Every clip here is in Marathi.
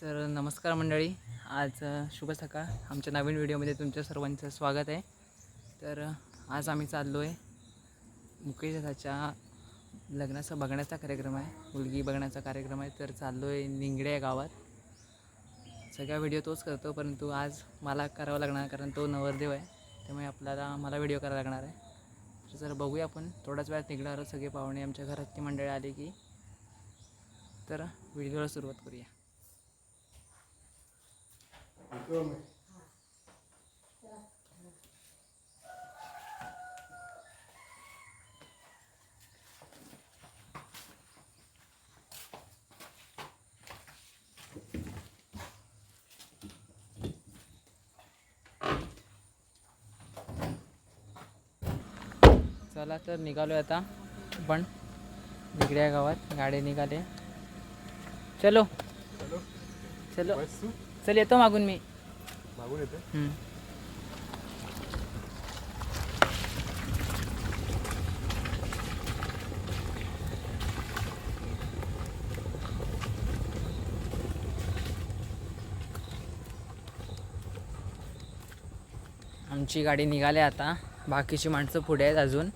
तर नमस्कार मंडळी. आज शुभ सकाळ. आमच्या नवीन व्हिडिओमध्ये तुमच्या सर्वांचं स्वागत आहे. तर आज आम्ही चाललो आहे मुकेश दादाच्या लग्नाचा बघण्याचा कार्यक्रम आहे. मुलगी बघण्याचा कार्यक्रम आहे. तर चाललो आहे निंगडे या गावात. सगळा व्हिडिओ तोच करतो परंतु आज मला करावा लागणार कारण तो नवरदेव आहे. त्यामुळे आपल्याला मला व्हिडिओ करावा लागणार आहे. तर सर बघूया आपण. थोड्याच वेळात निघणार सगळे पाहुणे आमच्या घरातली मंडळी आली की. तर व्हिडिओला सुरुवात करूया. चला तर निघालो आता. आपण निगड्या गावात. गाडी निघाले. चलो. चलो. चल. येतो मागून मी. मागून येते हम्म. आमची गाडी निघाली आता. बाकीची माणसं पुढे आहेत अजून.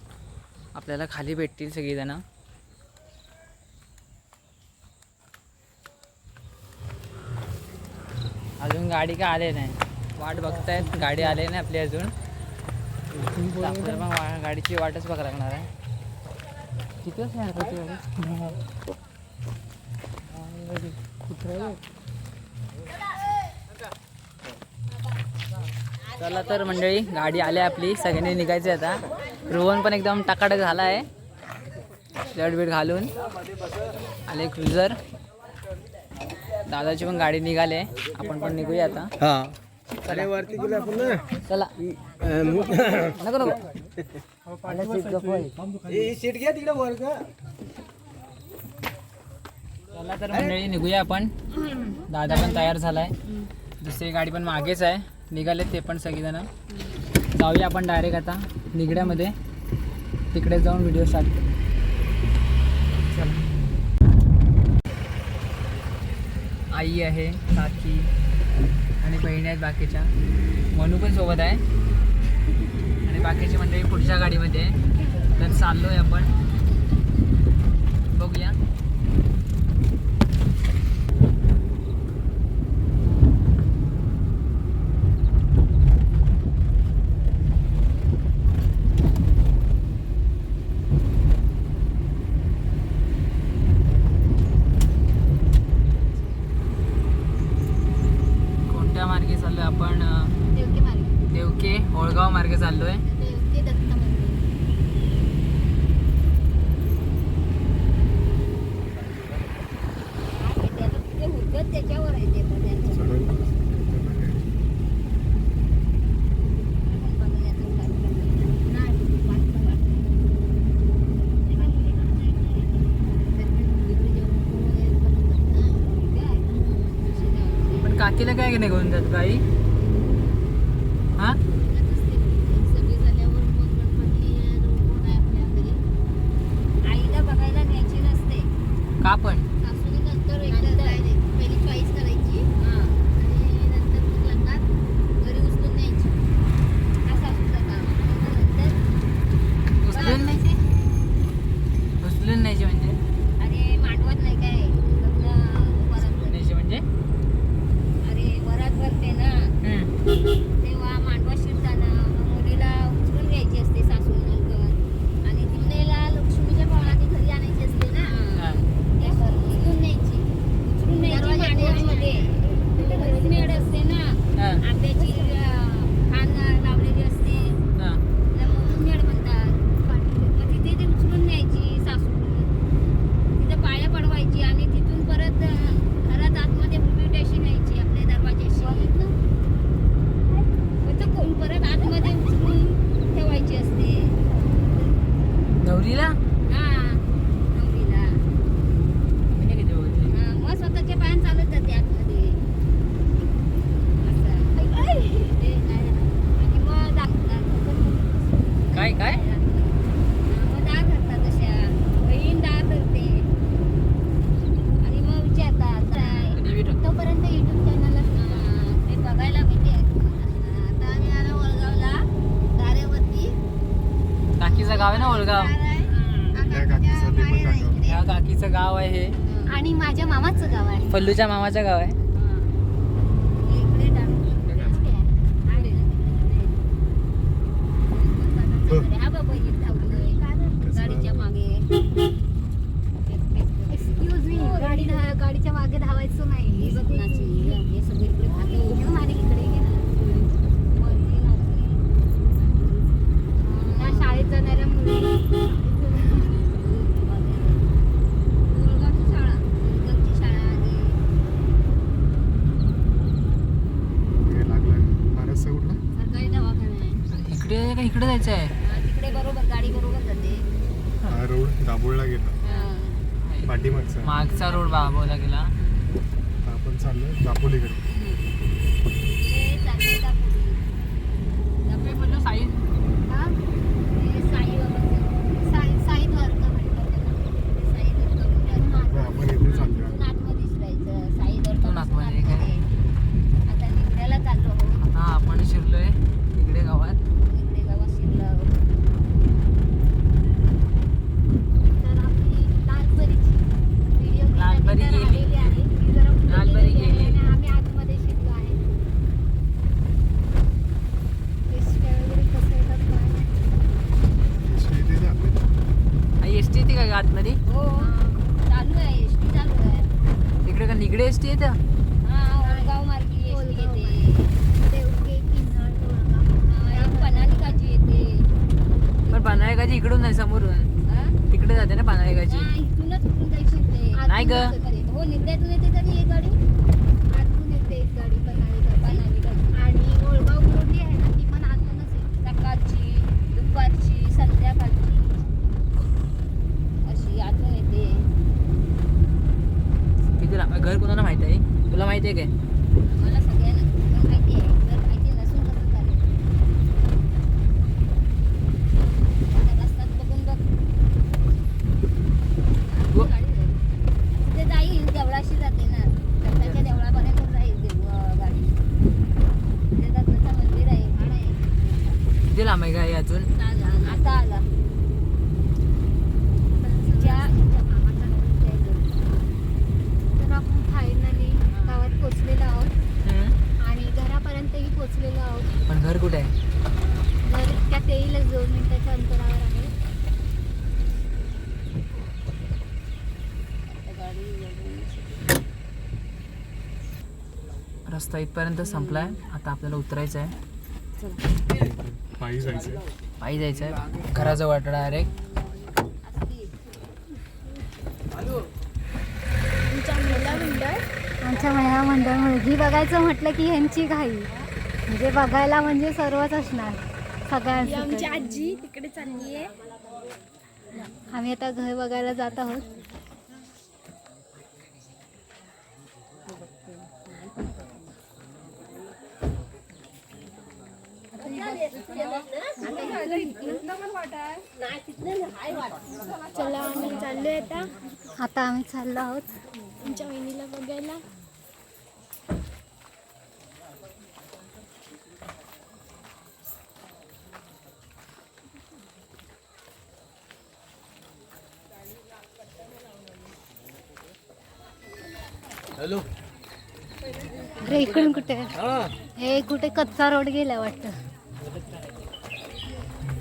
आपल्याला खाली भेटतील सगळीजणं अजून गाडी काय आले नाही. वाट बघतायत गाडी आले नाही आपली अजून. आपल्याला गाडीची वाटच बघायला लागणार आहे. होती गाडी? चला तर मंडळी गाडी आली आपली. सगळ्यांनी निघायची आता. रोहन पण एकदम टकाटक झाला आहे. शर्ट बीट घालून. आले क्रुझर दादाची पण गाडी निघाले आपण पण निघूया आता. हा. अरे वरती गेलो आपण ना. चला. नको नको. हे सीट घ्या तिकडे वर का चला तर मंडळी निघूया आपण. दादा पण तयार झालाय. दुसरी गाडी पण मागेच आहे. निघाले ते पण सगळीजण. जाऊया आपण डायरेक्ट आता. निगड्यामध्ये तिकडे जाऊन व्हिडिओ स्टार्ट करू चला आई आहे काकी आणि बहिणी आहेत बाकीच्या. मनू पण सोबत आहे. आणि बाकीची मंडळी पुढच्या गाडीमध्ये आहे तर चाललो आहे आपण. बघूया कोणत्या मार्गे चाललोय आपण अं, देवके मार्गे देवके होळगाव मार्गे चाललोय देवके दत्त मंदिर ते हुकत त्याच्यावर आहे ते पण त्यांचं. बघण्याचं कार्यक्रम. नाही, वाटतं, वाटतं. काय? पण काकीला काय निघून जात बाई? हा सगळी झाल्यावर मग गणपती कोण आहे आपल्या घरी आईला बघायला न्यायची नसते का पण सासूने नंतर एकदा जायचे पहिली चॉईस करायची आणि नंतर मग लग्नात घरी उचलून न्यायची हा सासूचा काम नंतर उचलून नाही उचलून न्यायची म्हणजे अरे मांडवत नाही काय लग्न वरात न्यायची म्हणजे अरे वरात भरते ना हम्म. तेव्हा मांडवा शिरताना मग मुलीला उचलून घ्यायची असते सासू नंतर आणि तिला लक्ष्मीच्या भावाने घरी आणायची असते ना हा. ते करणं काकीचं ते पण दाखव. या काकीचं गाव आहे हे. आणि माझ्या मामाचं गाव आहे. पल्लूच्या मामाचं गाव आहे. इकडे हा बाबा इथे धावलोय. गाडीच्या मागे एक्सक्यूज मी गाडी धा- गाडीच्या मागे धावायचं नाही हे बघ नाची हे सगळे इकडे खातो आणि इकडे घे ना. वरती नाचले. त्या शाळेत जाणाऱ्या मुली दुर्गाची शाळा दुर्गाची शाळा आहे हे लागलं महाराष्ट्र कुठला सरकारी दवाखाना आहे इकडे जायचं आहे तिकडे बरोबर गाडी बरोबर जाते हा रोड दाभोळला गेला हा. पाठीमागचा मागचा रोड बाबवला गेला आता आपण चाललोय दापोलीकडे. म्हणलं हा? हे साई बाबाचं. साई साई द्वारका म्हणतात त्याला. ते साई द्वारका म्हणतात. हो, आपण चाललोय आतमध्येच. साई द्वारका इथून पासून आतमध्ये काय? आतमध्ये. आता निघण्याला चाललो आहोत. आता आपण शिरलोय इकडे गावात शिरलो आहोत. तर आपली लालपरीची व्हिडिओ लालपरी घेण्याची तर गेली. राहिलेली आहे. ती जरा पुढे लालपरी गेलेली आहे गेली. आणि आम्ही आतमध्ये शिरलो आहे एसट्या वगैरे कसं येतात काय माहिती. इथे जाते आई एस टी येते का आतमध्ये हो चालू आहे एसटी चालू आहे तिकडे का निगडे एस टी येतं हा ओळगाव मार्गी एसटी येते देवके किन्नर ओळगाव एक पनालिकाची येते पण पानाळेगाची इकडून नाही समोरून. हा? तिकडे जाते ना पानाळेगाची नाही ग. हो येते तरी एक गाडी. आतून येते एक गाडी आणि ओळगाव आहे ना ती पण आतूनच येते सकाळची दुपारची संध्याकाळची. अशी आतून येते. किती आहे? घर कोणाला माहीत आहे? तुला माहिती आहे काय? मला सगळ्यांना पण माहिती आहे जर माहिती नसून कसं चालेल आता रस्त्यात बघून बघ गो- गाडी जाईल. तिथे जाईल देवळाशी जाते ना दत्ताच्या देवळापर्यंत जाईल देव अं, गाडी तिथे दत्ताचं मंदिर आहे भाड आहे किती लांब आहे काय अजून आता आला ज्या तर आपण फायनली गावात पोचलेलो आहोत हम्म. आणि घरापर्यंतही पोचलेलो आहोत पण घर कुठे आहे घर त्यात येईलच दोन मिनिटाच्या अंतरावर आहे रस्ता इथपर्यंत संपलाय. आता आपल्याला उतरायचं आहे पायी जायचंय. पायी जायचं आहे घराजवळ डायरेक्ट आमच्या महिला मंडळ मुलगी बघायचं म्हटलं की ह्यांची घाई. म्हणजे बघायला म्हणजे सर्वच असणार. सगळ्यांची आजी तिकडे चालली आहे आम्ही आता घर बघायला जात आहोत. चला आम्ही चाललोय आता. आता आम्ही चाललो आहोत. आमच्या वहिनीला बघायला. हॅलो. अरे इकडून कुठे? हा. हे कुठे कच्चा रोड गेला वाटतं.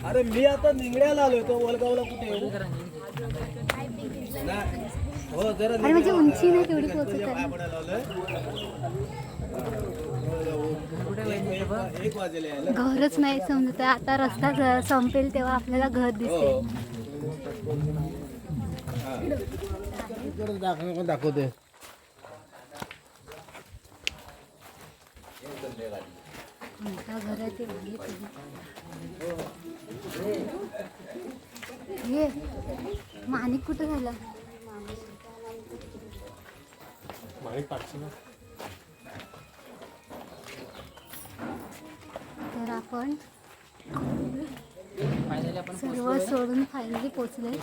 अरे मी आता निंगड्याला आलोय तो वलगावला कुठे येऊ नाही. हो जरा आणि म्हणजे उंची नाही तेवढी पोहोचत पाया आहे पडायला लावलंय एक- एक वाजेला यायला घरच नाही समजत आहे. आता रस्ता ज- संपेल तेव्हा आपल्याला घर हो. दाखव दाखवते आमच्या घराचे हे माणिक कुठं झाला तर आपण सर्व सोडून फायनली पोहोचलोय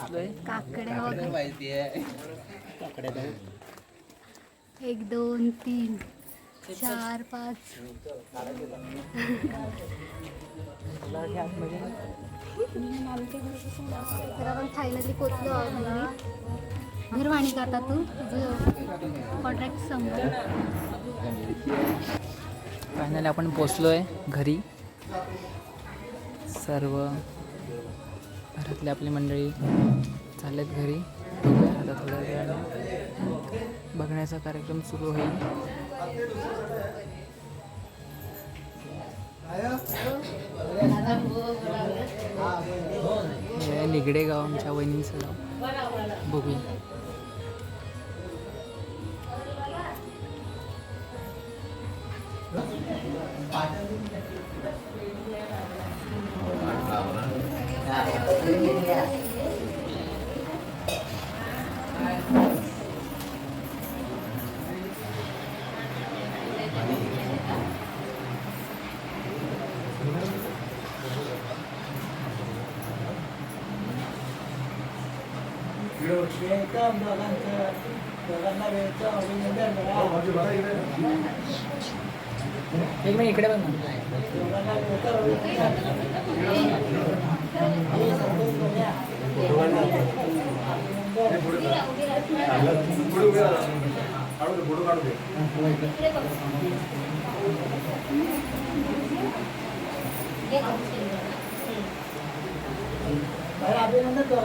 काकड्या वगैरे. एक दोन तीन. चार पाच. तर आपण फायनली पोचलो आहोत निर्वाणी करता तू? कॉन्ट्रॅक्ट संपलं. फायनली आपण पोचलो आहे घरी. सर्व घरातली आपली मंडळी चाललेत घरी. आता थोड्या वेळाने. बघण्याचा कार्यक्रम सुरू होईल. निगडे गाव आमच्या वहिनीचं गाव बघूया Yeah. अभिनंदन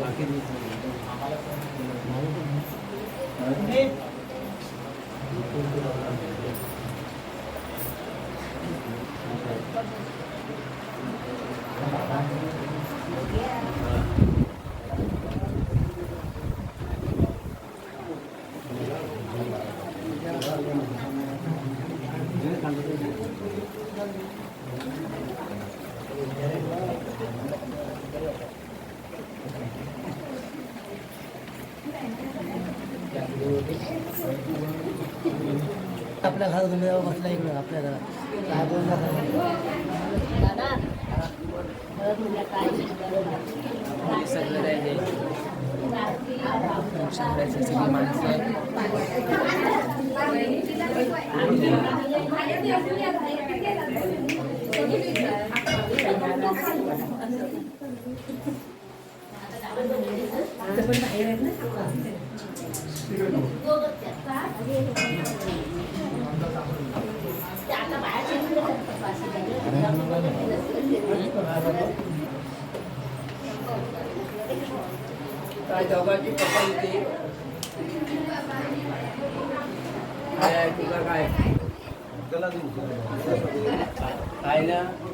ना आपल्या घरात गेल्यावर बसला इकडं आपल्या घरात. काय बोलला सगळं राहिले. सगळी माणसं काय दोघांची पकड होती काय आहे तुझं काय काय ना तुमचं काय आता काय करणार? बाबा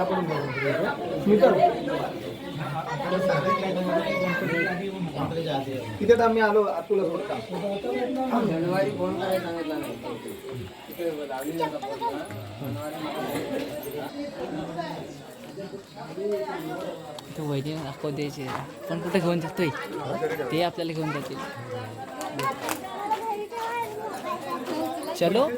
कालशेरचा भाऊ तिथे आम्ही आलो तुला शनिवारी फोन करायला सांगितला नाही. वहिनी दाखव द्यायचे. पण कुठे घेऊन जातोय? ते आपल्याला घेऊन जातील. चलो.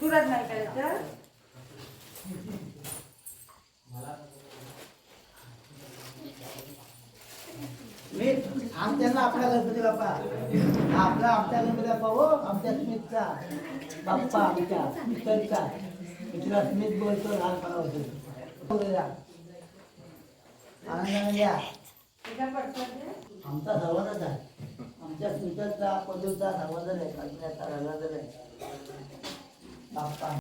तुला मोबाईल मी आमच्याला आपला गणपती बाप्पा. आपला आमच्या गणपती बाप्पा हो आमच्या स्मितचा. बाप्पा आमच्या मित्रांचा मी तुला स्मित बोलतो लहानपणापासून आनंदाने आमचा सर्वांचाच आहे. आमच्या स्मितचा पदूचा सर्वांचा आहे कल्पनाचा सर्वांचा आहे बाप्पा.